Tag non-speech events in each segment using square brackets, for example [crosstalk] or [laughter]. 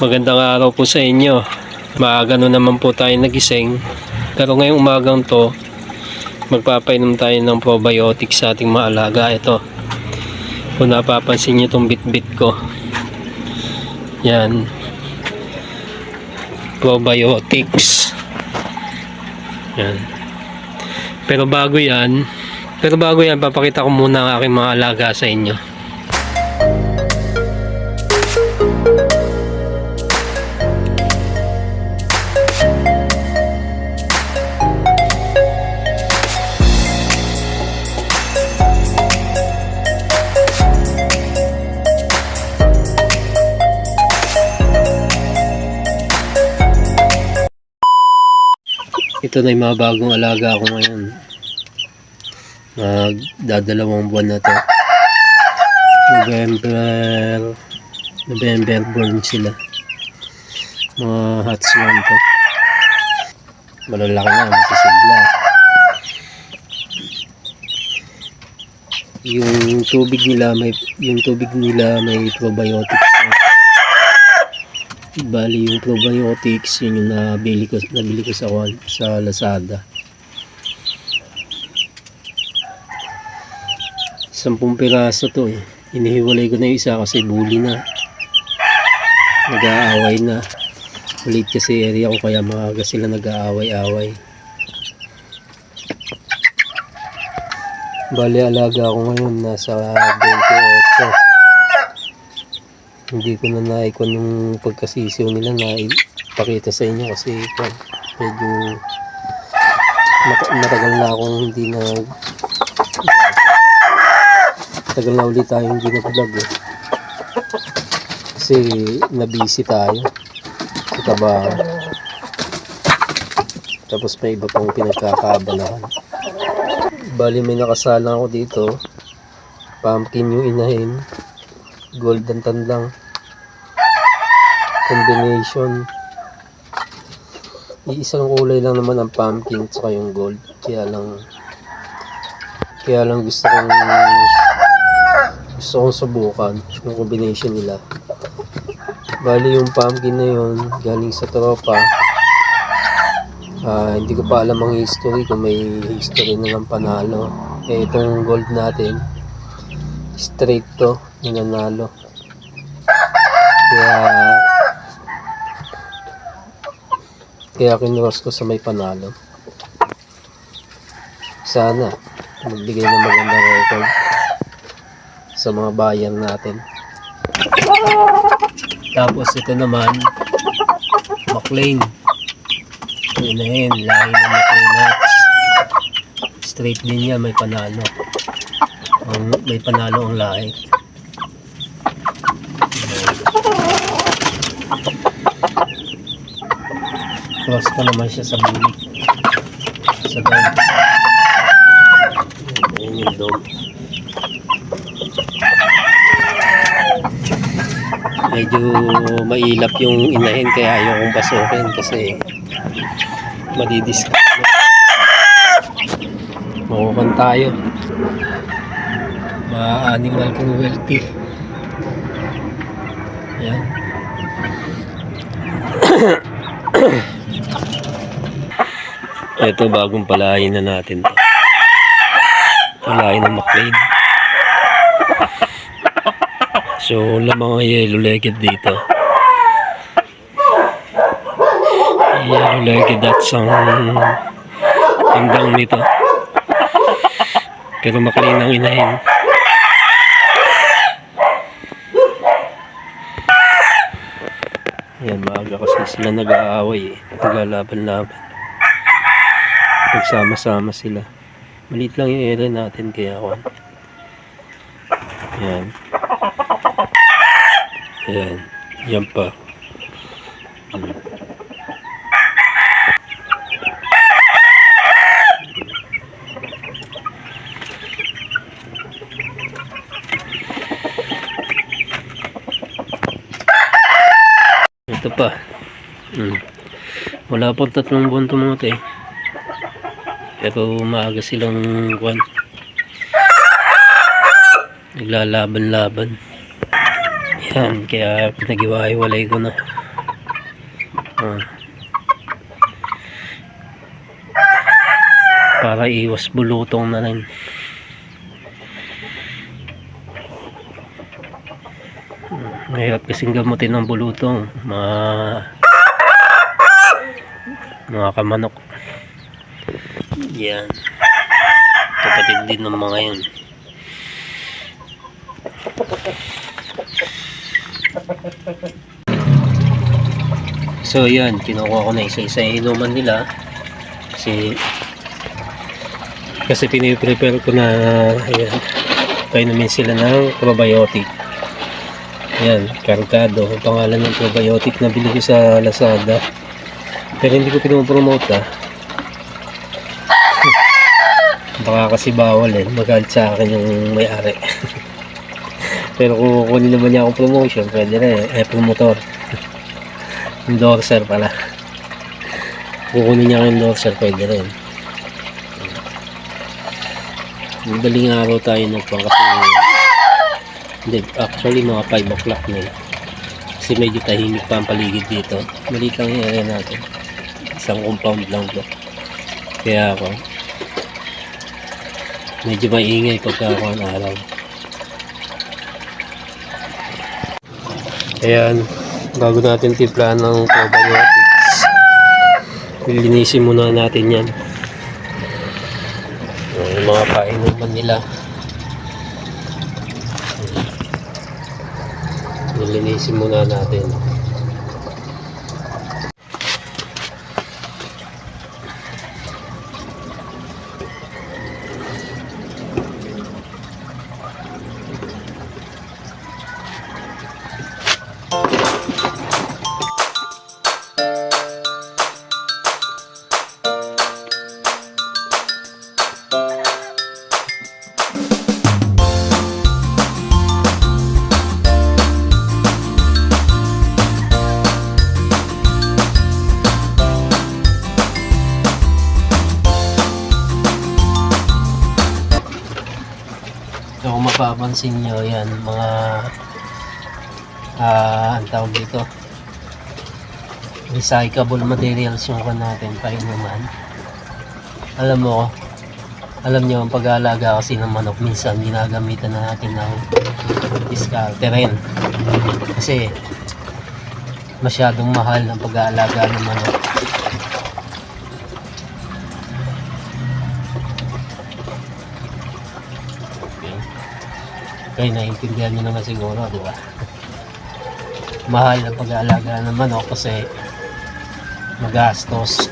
Magandang araw po sa inyo. Maaga na naman po tayo nagising. Pero ngayong umagang to, magpapainom tayo ng probiotics sa ating mga alaga. Ito. Kung napapansin nyo itong bit-bit ko. Yan. Probiotics. Yan. Pero bago yan, pero bago yan, papakita ko muna ang aking mga alaga sa inyo. Ito na yung mga bagong alaga ko ngayon. Magdadalawang buwan na to. November November born sila. Mga hot swan to. Malalaki na, masisigla. Yung tubig nila may yung tubig nila may probiotics. Bali yung probiotics yun yung nabili ko nabili ko sa sa Lazada. Sampung piraso to eh. Inihiwalay ko na yung isa kasi bully na. Nag-aaway na. Ulit kasi area ko kaya maaga sila nag-aaway-away. Bali alaga ako ngayon nasa 28 hindi ko na naikon yung pagkasisiw nila na ipakita sa inyo kasi ito, medyo mat- matagal na akong hindi na matagal na ulit tayo hindi na vlog eh. kasi nabisi tayo sa trabaho. Tapos may iba pang pinagkakaabalahan bali may nakasalang ako dito. Pumpkin yung inahin. Golden tandang combination. Iisang kulay lang naman ang pumpkin at saka yung gold. Kaya lang kaya lang gusto kong gusto kong subukan yung combination nila. Bali yung pumpkin na yun galing sa tropa. Ah, hindi ko pa alam ang history kung may history na ng panalo. Eh itong gold natin straight to nananalo. Kaya kaya kinuros ko sa may panalo. Sana magbigay ng magandang record sa mga bayan natin. Tapos ito naman McLean. Inahin, lahi ng McLean straight din yan may panalo. Ang, may panalo ang lahi cross pa naman siya sa bulik sa dog ayan yung dog medyo mailap yung inahin kaya ayaw kong pasukin kasi madidiscount makukan tayo. Mga animal cruelty. Yan ito bagong palayin na natin to. Palayin ng McLean. So wala mga yellow legged dito. Yellow legged at ang tandang nito. Pero McLean ang inahin. Yan, maaga kasi sila nag-aaway. Eh. Naglalaban-laban. Pagsama-sama sila. Maliit lang yung area natin kaya ako. Yan. Yan. Yan pa. Ito pa. Hmm. Wala pang tatlong buwan tumuti. Pero maaga silang kwan. Naglalaban-laban. Yan, kaya pinag-iwalay ko na. Ah. Para iwas bulutong na rin. Hmm, Mahirap kasing gamutin ng bulutong. Mga mga kamanok. Yan. Kapatid din ng mga yun. So yan, kinukuha ko na isa-isa yung inuman nila. Kasi kasi piniprepare ko na ayan, painumin sila ng probiotic. Yan, kargado. Ang pangalan ng probiotic na bili ko sa Lazada. Pero hindi ko pinopromote ah. Baka kasi bawal eh. Magalit sa akin yung may-ari. [laughs] Pero kung kukunin naman niya akong promotion, pwede na eh. Eh, promotor. [laughs] endorser pala. Kukunin niya akong endorser, pwede rin. Madaling araw tayo nagpang kasi hindi, actually mga 5 o'clock na eh. Kasi medyo tahimik pa ang paligid dito. Maliit lang yung area natin. Isang compound lang to. Kaya ako, medyo maingay pagka ako ang araw. Ayan, bago natin timplahan ng probiotics, lilinisin muna natin yan. Yung mga painuman nila. Lilinisin muna natin. Mapapansin nyo yan, mga ah, ang tawag dito recyclable materials yung kan natin painuman. Alam mo, alam nyo ang pag-aalaga kasi ng manok minsan ginagamitan na natin ng discarte rin. Kasi masyadong mahal ang pag-aalaga ng manok. Okay, naiintindihan nyo naman siguro, di ba? Mahal ang pag-aalaga ng manok kasi magastos.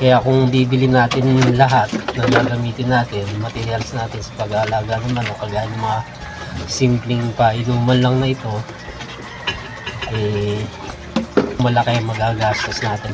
Kaya kung bibili natin lahat na gagamitin natin, materials natin sa pag-aalaga ng manok, kagaya ng mga simpleng painuman lang na ito, eh, malaki ang magagastos natin.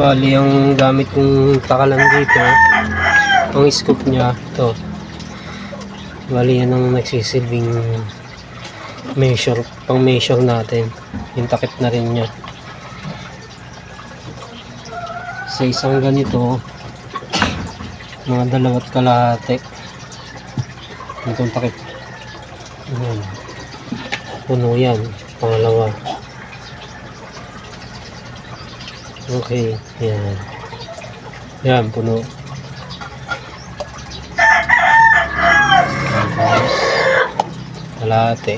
Bali, ang gamit kong takalan dito, ang scoop niya, ito. Bali, yan ang nagsisilbing measure, pang measure natin. Yung takip na rin niya. Sa isang ganito, mga dalawat kalahati. Itong takip. Ayan. Puno yan. Pangalawa. Okay. Yan. Yan, puno. Tapos, kalahati.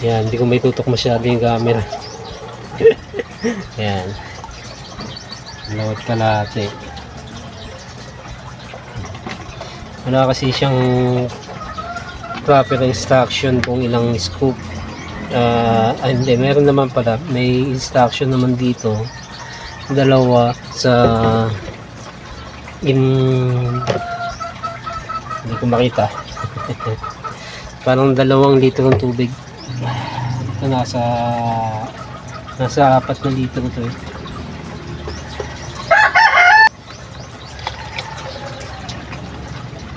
Yan, hindi ko may tutok masyado yung camera. [laughs] Yan. Lawat kalahati. Wala kasi siyang proper instruction kung ilang scoop. Ah, ah, hindi, meron naman pala. May instruction naman dito. Dalawa sa in hindi ko makita. [laughs] Parang dalawang litro ng tubig. Ito nasa nasa apat na litro to eh.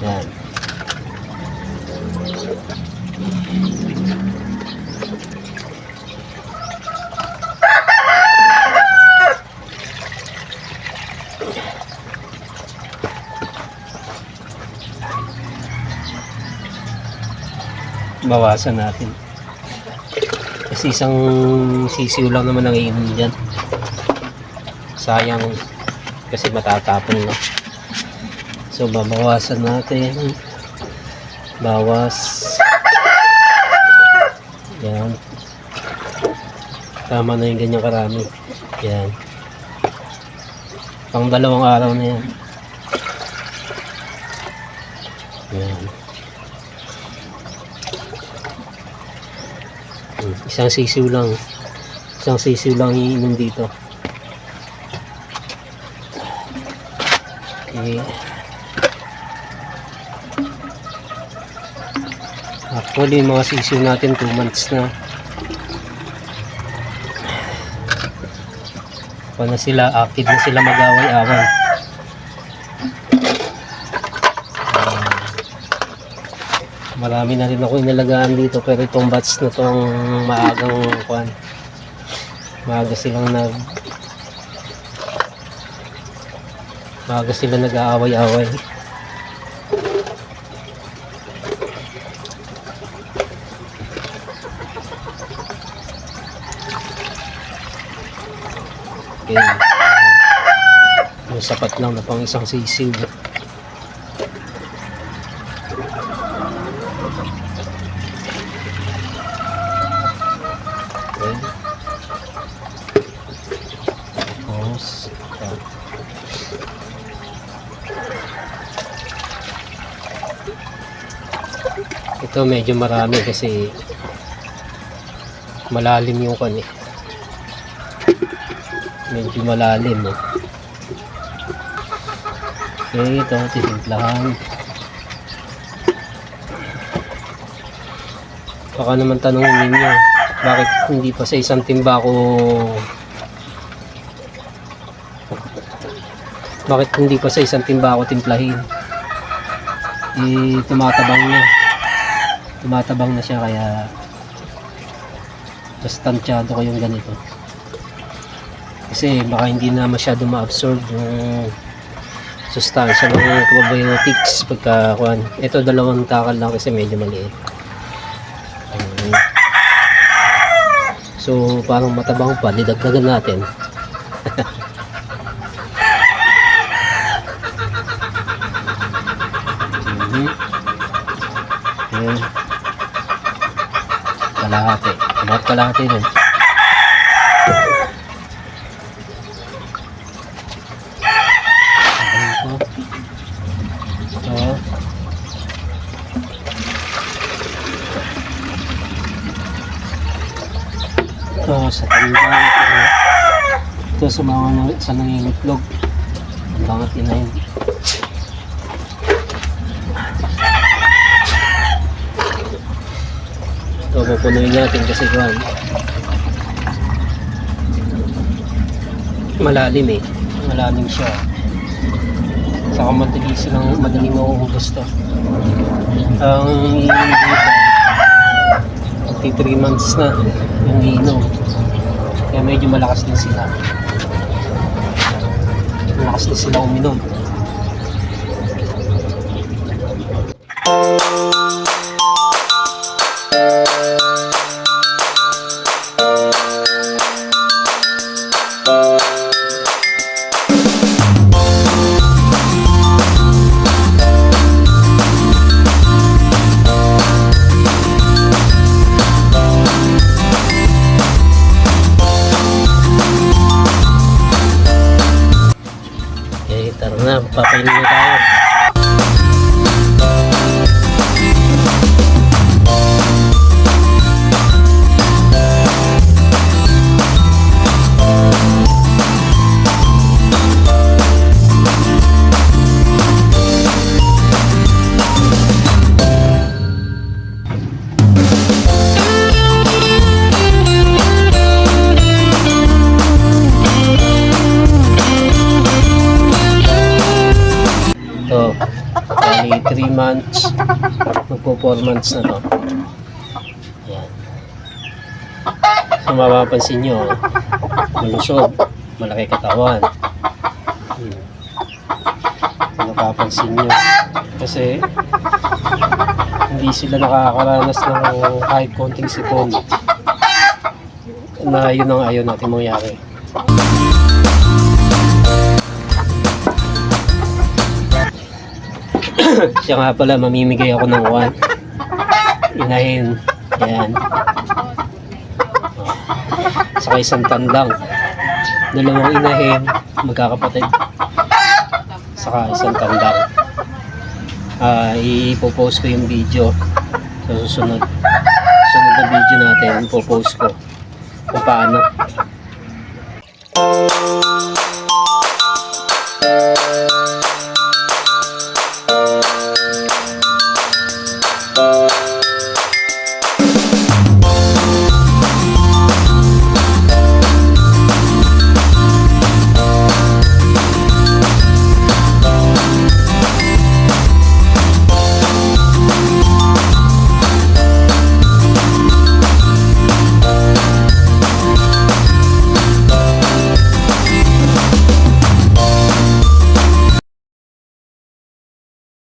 Yan. Bawasan natin. Kasi isang sisiw lang naman ang iinom dyan. Sayang kasi matatapon na. So babawasan natin. Bawas. Yan. Tama na yung ganyan karami. Yan. Pang dalawang araw na yan. Yan. Isang sisiw lang. Isang sisiw lang iinom dito. Okay. Actually, yung mga sisiw natin 2 months na. Pa na sila, active na sila mag-away-away. Marami na rin ako inalagaan dito pero itong batch na tong maagang kwan. Maaga silang nag Maaga sila nag-aaway-away. Okay. Sapat lang na pang isang sisiw. Tapos, ito. Ito medyo marami kasi malalim yung kan eh. Medyo malalim eh. Okay, ito titimplahan. Baka naman tanongin ninyo, bakit hindi pa sa isang timba ko bakit hindi pa sa isang timba ako timplahin? Eh, tumatabang na. Tumatabang na siya kaya mas tansyado ko yung ganito. Kasi baka hindi na masyado ma-absorb yung sustansya ng probiotics pagka kuan. Ito dalawang takal lang kasi medyo maliit. So parang matabang pa, didagdagan natin. [laughs] Ayun. Kalahati. About kalahati po. Ito. Sa tanda. Ito, ito sa mga sa nangingitlog. Ang bangat inayin. Ito, pupunuin natin kasi kuhan. Malalim eh. Malalim siya. Saka madali silang, madali mauubos to. Ang dito, 3 months na yung iinom. Kaya medyo malakas din sila. Malakas din sila uminom. Months, magpo 4 months na to. Ayan. So mapapansin nyo, malusog, malaki katawan. Hmm. Kung napapansin nyo, kasi hindi sila nakakaranas ng kahit konting sipon na yun ang ayaw natin mangyari. [laughs] Siya nga pala, mamimigay ako ng one. Inahin. Ayan. Oh. Saka isang tandang. Dalawang inahin, magkakapatid. Saka isang tandang. Ah, ipopost ko yung video sa susunod. Susunod na video natin, ipopost ko kung paano.